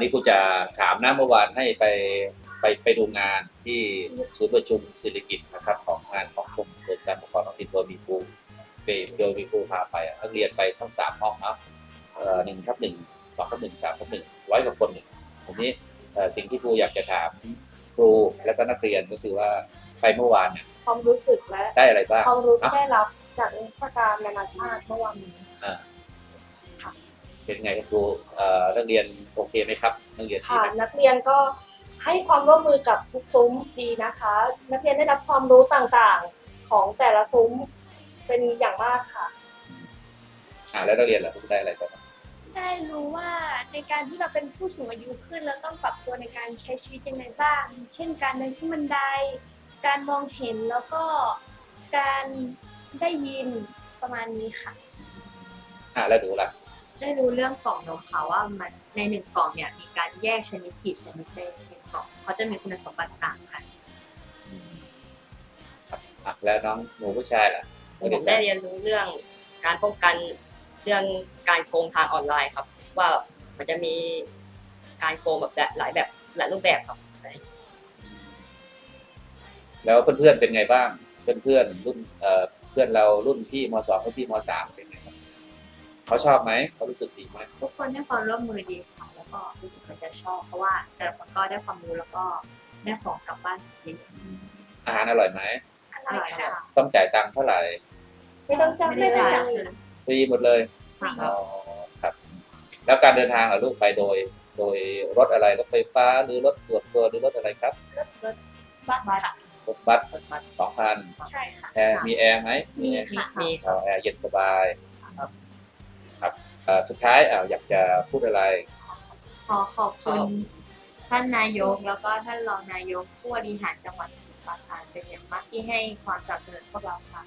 นี้ครูจะถามนะเมื่อวานให้ไปไปไปดูงานที่ศูนย์ประชุมเศรษฐกิจนะครับ ของงานของกรมเสริมการปกครองท้องถิ่นโดยมีครูเปโดยมีครูพาไปอะนักเรียนไปทั้งสามห้องเนาะเอ่อหนึ่งทับหนึ่งสองทับหนึ่งสามทับหนึ่งร้อยกว่าคนเนี่ยทีนี้เอ่อสิ่งที่ครูอยากจะถามครูและก็นักเรียนก็คือว่าไปเมื่อวานเนี่ยความรู้สึกและได้อะไรบ้างความรู้ที่ได้รับจากนิทรรศการนานาชาติเมื่อวานนี้อ่าค่ะ เป็นไงครับครูเอ่อนักเรียนโอเคไหมครับนักเรียนดีค่ะไหมนักเรียนก็ให้ความร่วมมือกับทุกซุ้มดีนะคะ นักเรียนได้รับความรู้ต่างๆของแต่ละซุ้มเป็นอย่างมากค่ะอ่าแล้วนักเรียนล่ะได้อะไรบ้างได้รู้ว่าในการที่เราเป็นผู้สูงอายุขึ้นเราต้องปรับตัวในการใช้ชีวิตยังไงบ้าง เช่นการเดินขึ้นบันได การมองเห็นแล้วก็การได้ยินประมาณนี้ค่ะอ่าแล้วหนูล่ะ ได้รู้เรื่องกล่องนมค่ะว่ามันในหนึ่งกล่องเนี่ยมีการแยกชนิดกี่ชนิดในหนึ่งกล่องเขาจะมีคุณสมบัติต่างกันครับอะแล้วน้องหนูผู้ชายล่ะผมได้เรียนรู้เรื่องการป้องกันเรื่องการโกงทางออนไลน์ครับ ว่ามันจะมีการโกงแบบหลายแบบหลายรูปแบบครับ แล้วเพื่อนๆเป็นไงบ้าง เพื่อนๆรุ่นเอ่อเพื่อนเรารุ่นพี่มสองรุ่นพี่มสามเป็นไงบ้าง เขาชอบไหมเขารู้สึกดีไหมทุกคนให้ความร่วมมือดีค่ะแล้วก็รู้สึกว่าจะชอบ เพราะว่าแต่ละคนก็ได้ความรู้แล้วก็ได้ของกลับบ้านเยอะอาหารอร่อยไหมอะๆไรอร่อยค่ะค่ะต้องจ่ายตังค์เท่าไหร่ไม่ต้องจับไม่ไม่ได้ต้องจ่าจัยบคืนฟรีหมดเลยค่ะอ๋อครับ แล้วการเดินทางเหรอลูกไปโดย โดยรถอะไรรถไฟฟ้าหรือรถส่วนตัวหรือรถอะไรครับบัตรค่ะรถบัสสองพันใช่ค่ะแอร์มีแอร์ไหมมีแอร์ค่ะมีคเอารับแอร์เย็นสบายครับครับเอ่อ สุดท้ายอ่าอยากจะพูดอะไร ขอขอบคุณท่านนายกแล้วก็ท่านรองนายกผู้บริหารจังหวัดสมุทรปราการเป็นอย่างมากที่ให้ความสนับสนุนพวกเราค่ะ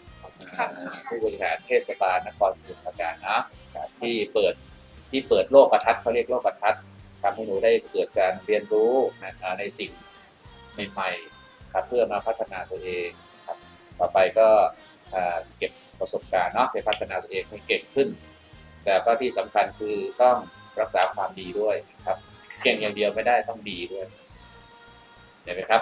ครับผู้บริหารเทศบาลนครสมุทรปราการนะครับที่เปิดที่เปิดโลกทัศน์เขาเรียกโลกทัศน์ทำให้หนูได้เกิดการเรียนรู้นะอ่าในสิ่งใหม่ๆครับเพื่อมาพัฒนาตัวเองครับต่อไปก็อ่าเก็บประสบการณ์เนาะไปพัฒนาตัวเองให้เก่งขึ้น แต่ก็ที่สำคัญคือต้องรักษาความดีด้วยครับ เก่งอย่างเดียวไม่ได้ต้องดีด้วยเห็นไหมครับ